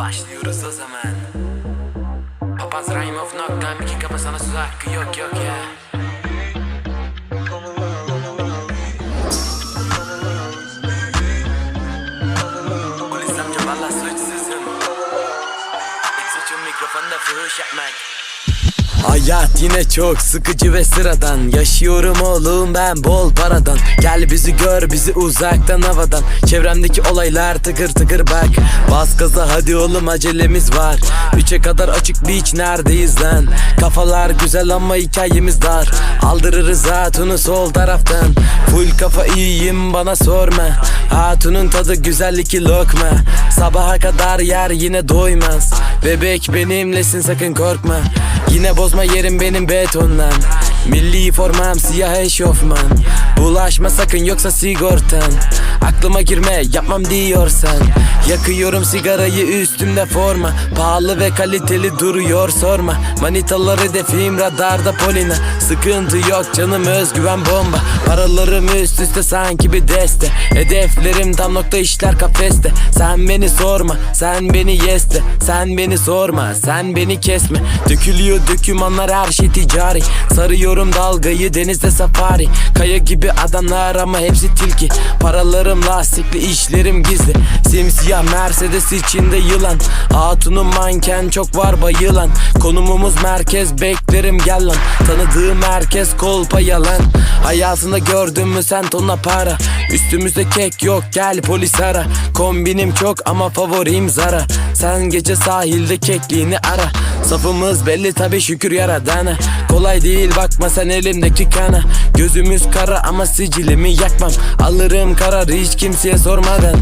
Başlıyoruz o zaman. Papaz of knockdown iki kafa sana söz hakkı. Yok yok ya. Polis amca valla suçsuzum. İlk suçum mikrofonda fuhuş yapmak Hayat yine çok sıkıcı ve sıradan. Yaşıyorum oğlum ben bol paradan. Gel bizi gör bizi uzaktan havadan. Çevremdeki olaylar tıkır tıkır bak. Bas gaza hadi oğlum acelemiz var. Üçe kadar açık beach neredeyiz lan? Kafalar güzel ama hikayemiz dar. Aldırırız hatunu sol taraftan. Full kafa iyiyim bana sorma. Hatunun tadı güzel iki lokma. Sabaha kadar yer yine doymaz Bebek benimlesin sakın korkma. Yine bozma yerim benim betondan. Milli formam siyah eşofman Bulaşma sakın yoksa sigortan. Aklıma girme yapmam diyorsan. Yakıyorum sigarayı üstümde forma. Pahalı ve kaliteli duruyor sorma. Manitalar hedefim radarda polina. Sıkıntı yok canım özgüven bomba. Paralarım üst üste sanki bir deste. Hedeflerim tam nokta işler kafeste. Sen beni sorma sen beni yeste. Sen beni sorma sen beni kesme. Dökülüyor dökümanlar her şey ticari. Sarıyorum dalgayı denizde safari. Kaya gibi adamlar ama hepsi tilki. Paralarım lastikli işlerim gizli. Simsiyah Mercedes içinde yılan. Hatunum manken çok var bayılan. Konumumuz merkez beklerim gel lan. Tanıdığım herkes kolpa yalan. Hayatında gördün mü sen tonla para? Üstümüzde kek yok gel polis ara. Kombinim çok ama favorim Zara. Sen gece sahilde kekliğini ara. Safımız belli tabi şükür yaradana. Kolay değil bakma sen elimdeki kana. Gözümüz kara ama sicilimi yakmam. Alırım kararı hiç kimseye sormadan